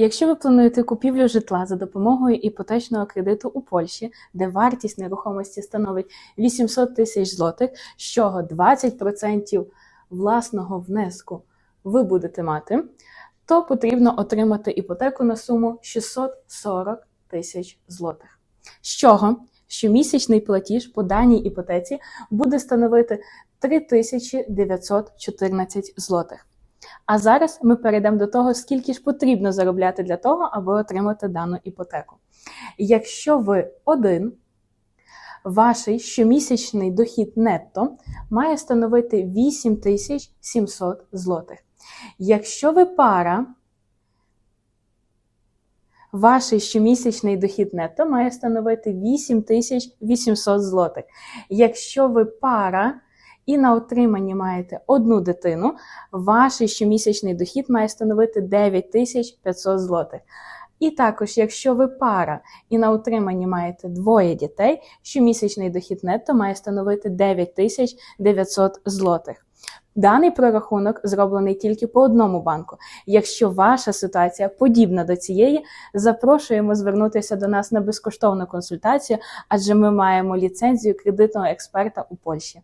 Якщо ви плануєте купівлю житла за допомогою іпотечного кредиту у Польщі, де вартість нерухомості становить 800 тисяч злотих, з чого 20% власного внеску ви будете мати, то потрібно отримати іпотеку на суму 640 тисяч злотих. З чого щомісячний платіж по даній іпотеці буде становити 3914 злотих. А зараз ми перейдемо до того, скільки ж потрібно заробляти для того, аби отримати дану іпотеку. Якщо ви один, ваш щомісячний дохід нетто має становити 8700 злотих. Якщо ви пара, ваш щомісячний дохід нетто має становити 8800 злотих. Якщо ви пара і на отриманні маєте одну дитину, ваш щомісячний дохід має становити 9500 злотих. І також, якщо ви пара і на утриманні маєте двоє дітей, щомісячний дохід нетто має становити 9900 злотих. Даний прорахунок зроблений тільки по одному банку. Якщо ваша ситуація подібна до цієї, запрошуємо звернутися до нас на безкоштовну консультацію, адже ми маємо ліцензію кредитного експерта у Польщі.